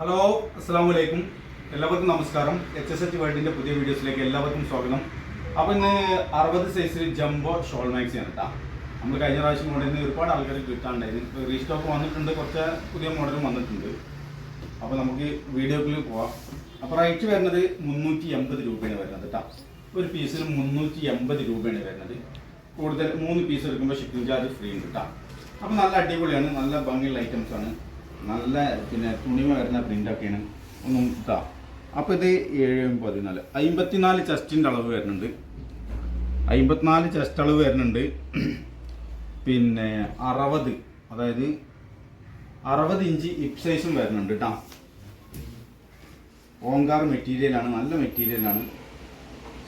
Hello അസ്സാം വലൈക്കും എല്ലാവർക്കും നമസ്കാരം. എച്ച് എസ് എച്ച് വേൾഡിന്റെ പുതിയ വീഡിയോസിലേക്ക് എല്ലാവർക്കും സ്വാഗതം. അപ്പോൾ ഇന്ന് അറുപത് സൈസിൽ ജംബോ ഷോൾ മാക്സി കേട്ടോ നമ്മൾ കഴിഞ്ഞ പ്രാവശ്യം കൊണ്ടുവന്ന് ഒരുപാട് ആൾക്കാർ കിട്ടാണ്ടായിരുന്നു. റീസ്റ്റോക്ക് വന്നിട്ടുണ്ട് കുറച്ച് പുതിയ മോഡലും വന്നിട്ടുണ്ട്. അപ്പോൾ നമുക്ക് വീഡിയോക്കിൽ പോവാം. അപ്പോൾ റേറ്റ് വരുന്നത് മുന്നൂറ്റി എൺപത് രൂപയാണ് വരുന്നത് കേട്ടോ ഒരു പീസിന് മുന്നൂറ്റി എൺപത് രൂപയാണ് വരുന്നത്. കൂടുതൽ മൂന്ന് പീസ് എടുക്കുമ്പോൾ ഷിപ്പിംഗ് ചാർജ് ഫ്രീ ഉണ്ട് കേട്ടോ അപ്പോൾ നല്ല അടിപൊളിയാണ് നല്ല ഭംഗിയുള്ള ഐറ്റംസ് ആണ്. നല്ല പിന്നെ തുണിമ വരുന്ന പ്രിന്റൊക്കെയാണ് ഒന്നും ഇതാ. അപ്പോൾ ഇത് ഏഴ് പതിനാല്. അമ്പത്തിനാല് ചെസ്റ്റിന്റെ അളവ് വരുന്നുണ്ട്. അമ്പത്തിനാല് ചെസ്റ്റ് അളവ് വരുന്നുണ്ട്. പിന്നെ അറുപത് അതായത് അറുപത് ഇഞ്ച് ഇപ് സൈസും വരുന്നുണ്ട് കേട്ടോ ഓങ്കാർ മെറ്റീരിയലാണ് നല്ല മെറ്റീരിയലാണ്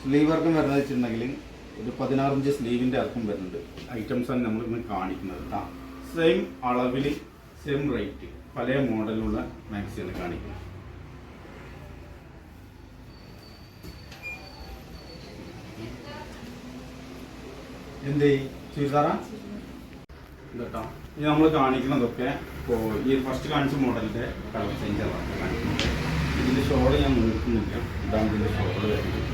സ്ലീവ് വർക്കും വരുന്നത് വെച്ചിട്ടുണ്ടെങ്കിൽ ഒരു പതിനാറ് ഇഞ്ച് സ്ലീവിന്റെ ഇറക്കം വരുന്നുണ്ട്. ഐറ്റംസാണ് നമ്മൾ ഇന്ന് കാണിക്കുന്നത് കേട്ടോ സെയിം അളവിൽ സെയിം റേറ്റ്. പല മോഡലുള്ള മാക്സിയാണ് കാണിക്കുന്നത് എന്ത് ചുരിദാറാ? കേട്ടോ ഇത് നമ്മൾ കാണിക്കുന്നതൊക്കെ ഇപ്പോൾ ഈ ഫസ്റ്റ് കാണിച്ച മോഡലിന്റെ കളർ ചേഞ്ച് ആണ്. കാണിക്കുന്നത്. ഇതിന്റെ ഷോൾ ഞാൻ നോക്കുന്നില്ല. ഇതാണ് ഇതിന്റെ ഷോൾ വരുന്നത്.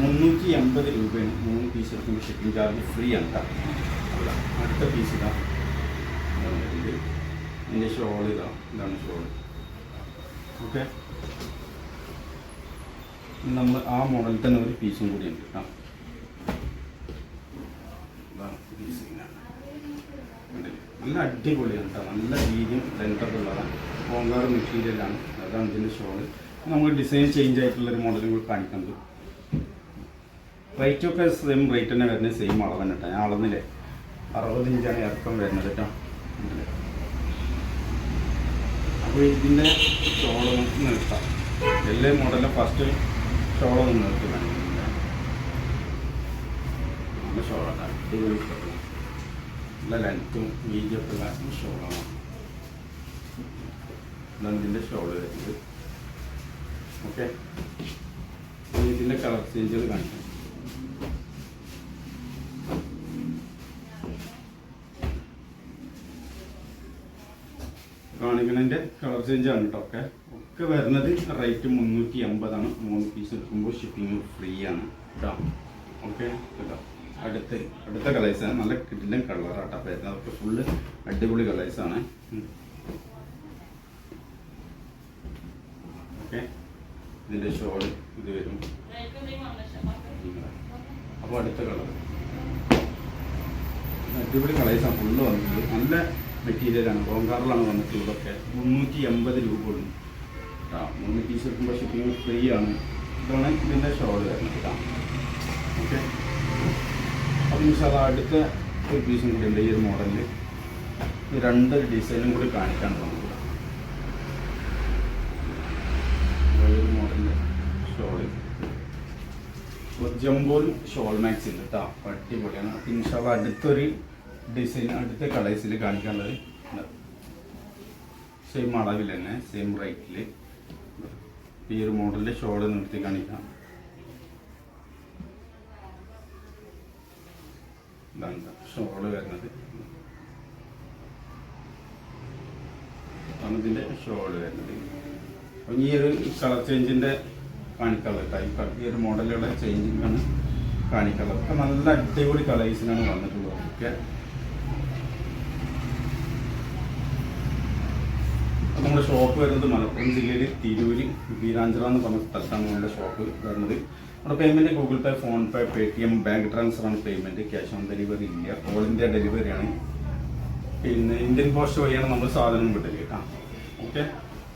മുന്നൂറ്റി എൺപത് രൂപയാണ് മൂന്ന് പീസ് എടുക്കുമ്പോൾ ഷിപ്പിംഗ് ചാർജ് ഫ്രീ ആണ് അടുത്ത പീസ് ഇതാണ്. ഇതിന്റെ ഷോൾ ഇതാ. ഇതാണ് ഷോൾ ഓക്കെ നമ്മൾ ആ മോഡലിൽ തന്നെ ഒരു പീസും കൂടി ഉണ്ട്. കേട്ടോ? നല്ല അടിപൊളിയാണ് കേട്ടോ. നല്ല വീതിയും ലെങ്തൊക്കെ ഉള്ളതാണ്. ഓങ്കാർ മെറ്റീരിയലാണ് അതാണ് ഇതിന്റെ ഷോൾ നമുക്ക് ഡിസൈൻ ചേഞ്ച് ആയിട്ടുള്ള ഒരു മോഡലും കൂടി കാണിക്കുന്നത് റേറ്റ് ഒക്കെ സെയിം റേറ്റ് തന്നെ വരുന്നത് സെയിം അളവ് തന്നെ കേട്ടോ. ഞാൻ അളന്നില്ലേ? അറുപത് ഇഞ്ചാണ് ഇറക്കം വരുന്നത് കേട്ടോ. അപ്പോൾ ഇതിന്റെ ഷോൾ നിർത്താം. എല്ലാ മോഡലും ഫസ്റ്റ് ഷോളൊന്ന് നിർത്തി നല്ല ഷോളാണ്. അടിപൊളി ഷോളാണ് നല്ല ലെങ്ത്തും വീതിയൊക്കെ ഷോളാണ്. ഇതാണ് ഇതിന്റെ ഷോൾ വരുന്നത്. ഓക്കെ ഇതിന്റെ കളർ ചേഞ്ചുകൾ കാണിക്കാം. കാണിക്കണതിന്റെ കളർ ചേഞ്ച് ആണ് കേട്ടോ ഒക്കെ. ഒക്കെ വരുന്നത് റേറ്റ് മുന്നൂറ്റി എൺപതാണ് മൂന്ന് പീസ് എടുക്കുമ്പോൾ ഷിപ്പിംഗ് ഫ്രീ ആണ്. കേട്ടോ ഓക്കെ. കേട്ടോ അടുത്ത അടുത്ത കളേഴ്സാണ് നല്ല കിടിലൻ കളറാട്ടോ അപ്പോൾ അതൊക്കെ ഫുള്ള് അടിപൊളി കളേഴ്സാണ് ഓക്കെ. ഇതിന്റെ ഷോൾ ഇത് വരും. അപ്പോൾ അടുത്ത കളർ അടിപൊളി കളേഴ്സാണ് ഫുള്ള് വന്നത്. നല്ല മെറ്റീരിയലാണ് ബോങ്കാറിലാണ് വന്നിട്ടുള്ളതൊക്കെ മുന്നൂറ്റി എൺപത് രൂപ ഉള്ളൂ ആ മൂന്ന് പീസ് എടുക്കുമ്പോൾ ഷിപ്പിംഗ് ഫ്രീ ആണ്. ഇതാണ് ഇതിന്റെ ഷോൾ വരുന്നത് കേട്ടോ. ഓക്കെ. അപ്പം അത് അടുത്ത ഒരു പീസും കൂടി ഉണ്ട് ഈ ഒരു മോഡലിൽ രണ്ട് ഡിസൈനും കൂടി കാണിക്കാൻ തോന്നുന്നു ഒരു മോഡലിന്റെ ഷോൾ. ജംബോൽ ഷോൾ മാക്സ് ഉണ്ട് കേട്ടോ. അടിപൊളിയാണ്. അപ്പം അടുത്തൊരു ഡിസൈൻ അടുത്ത കളേഴ്സിൽ കാണിക്കാനുള്ളത് സെയിം അളവിൽ തന്നെ സെയിം റേറ്റിൽ ഈ ഒരു മോഡലിന്റെ ഷോൾ നിർത്തി കാണിക്കാം. ഇതാണ് ഷോൾ വരുന്നത്. ഇതിന്റെ ഷോൾ വരുന്നത്. അപ്പം ഈ ഒരു കളർ ചേഞ്ചിന്റെ കാണിക്കാനുള്ളത് ടൈപ്പ് ഈ ഒരു മോഡലുള്ള ചേഞ്ചിങ്ങാണ് കാണിക്കാനുള്ളത്. അപ്പം നല്ല അടിപൊളി കളേഴ്സിനാണ് വന്നിട്ടുള്ളത്. ഓക്കെ അപ്പോൾ നമ്മുടെ ഷോപ്പ് വരുന്നത് മലപ്പുറം ജില്ലയിൽ തിരൂര് വീരാഞ്ചിറ എന്ന് പറഞ്ഞ സ്ഥലത്താണ് നമ്മുടെ ഷോപ്പ് വരുന്നത്. നമ്മുടെ payment Google Pay PhonePe T M bank transfer ആണ് പേയ്മെന്റ് ക്യാഷ് ഓൺ ഡെലിവറി ഇല്ല. ഓൾ ഇന്ത്യ ഡെലിവറി ആണ്. പിന്നെ ഇന്ത്യൻ പോസ്റ്റ് വഴിയാണ് നമ്മൾ സാധനം വിട്ടത് കേട്ടോ. ഓക്കെ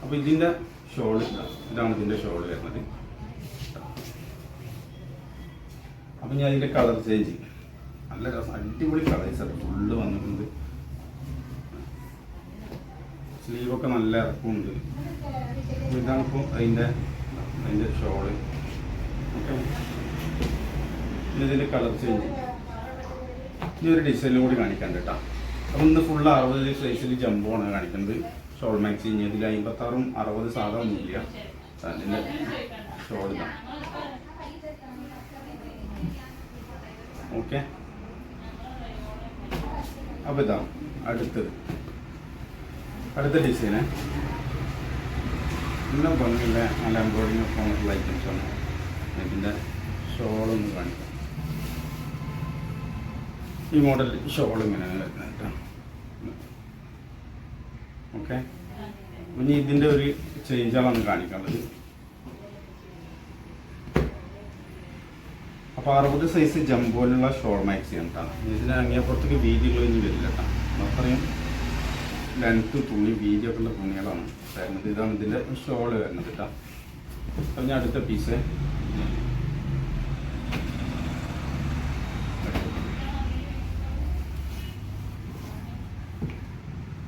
അപ്പോൾ ഇതിന്റെ ഷോൾ ഇതാണ് ഇതിന്റെ ഷോൾ വരുന്നത്. അപ്പം ഞാൻ ഇതിന്റെ കളർ ചേഞ്ച് നല്ല രസം. അടിപൊളി കളേഴ്സാണ് ഫുള്ള് വന്നിട്ടുണ്ട്. സ്ലീവൊക്കെ നല്ല ഇറക്കമുണ്ട്. ഇതാണ് ഇപ്പോൾ അതിന്റെ അതിന്റെ ഷോൾ ഓക്കെ. ഇതിന്റെ കളർ ചേഞ്ച് ഇനി ഒരു ഡിസൈനും കൂടി കാണിക്കാൻ കേട്ടോ അപ്പം ഇന്ന് ഫുള്ള് അറുപത് സൈസിൽ ആണ് കാണിക്കുന്നത്. ഷോൾ മാക്സി ഇതിൽ അമ്പത്താറും അറുപത് സാധാ ഒന്നുമില്ല. അതിന്റെ ഇതാണ് ഓക്കെ. അപ്പോൾ ഇതാ അടുത്തത്. അടുത്ത ഡിസൈന്. നല്ല ഭംഗിയുള്ള നല്ല എംബ്രോയിഡിങ് ഒക്കെ വന്നിട്ടുള്ള ഐറ്റംസ് ആണ്. ഇതിന്റെ ഷോളൊന്ന് കാണിക്കാം. ഈ മോഡൽ ഷോൾ കേട്ടോ ഓക്കെ ഇനി ഇതിന്റെ ഒരു ചേഞ്ചാണ് കാണിക്കാനുള്ളത്. അപ്പോൾ അറുപത് സൈസ് ജംബോയിലുള്ള ഷോൾ മാക്സി ആണ് കേട്ടോ ഇതിന് അങ്ങേപ്പുറത്തേക്ക് വീതികളൊന്നും വരില്ല കേട്ടോ അത്രയും ലെങ്ത്ത് തുണി വീതിയൊക്കെ ഉള്ള തുണികളാണ്. വരുന്നത് ഇതാണ് ഇതിന്റെ ഷോൾ വരുന്നത് കേട്ടോ അപ്പം ഞാൻ അടുത്ത പീസ്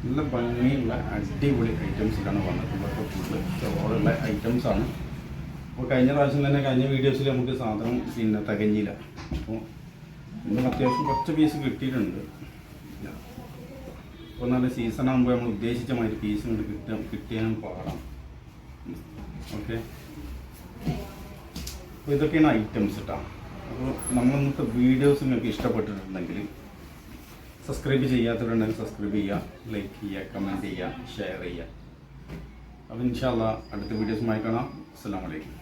നല്ല ഭംഗിയുള്ള അടിപൊളി ഐറ്റംസിലാണ് വന്നിട്ടുള്ളത്. ഫുള്ള് ഷോളുള്ള ഐറ്റംസ് ആണ്. അപ്പോൾ കഴിഞ്ഞ പ്രാവശ്യം തന്നെ കഴിഞ്ഞ വീഡിയോസിൽ നമുക്ക് സാധനം പിന്നെ തികഞ്ഞില്ല. അപ്പോൾ ഇന്നും അത്യാവശ്യം കുറച്ച് പീസ് കിട്ടിയിട്ടുണ്ട്. അപ്പോൾ നല്ല സീസൺ ആകുമ്പോൾ നമ്മൾ ഉദ്ദേശിച്ച മാതിരി പീസ് കൊണ്ട് കിട്ടാൻ കിട്ടിയാലും പാടാം. ഓക്കെ അപ്പോൾ ഇതൊക്കെയാണ് ഐറ്റംസ് കേട്ടോ അപ്പോൾ നമ്മൾ ഇന്നത്തെ വീഡിയോസ് നിങ്ങൾക്ക് ഇഷ്ടപ്പെട്ടിട്ടുണ്ടെങ്കിൽ സബ്സ്ക്രൈബ് ചെയ്യാത്തവരുണ്ടെങ്കിൽ സബ്സ്ക്രൈബ് ചെയ്യുക ലൈക്ക് ചെയ്യുക കമന്റ് ചെയ്യുക ഷെയർ ചെയ്യുക അപ്പോൾ ഇൻഷാല്ല അടുത്ത വീഡിയോസുമായി കാണാം. അസ്സാം വലൈക്കും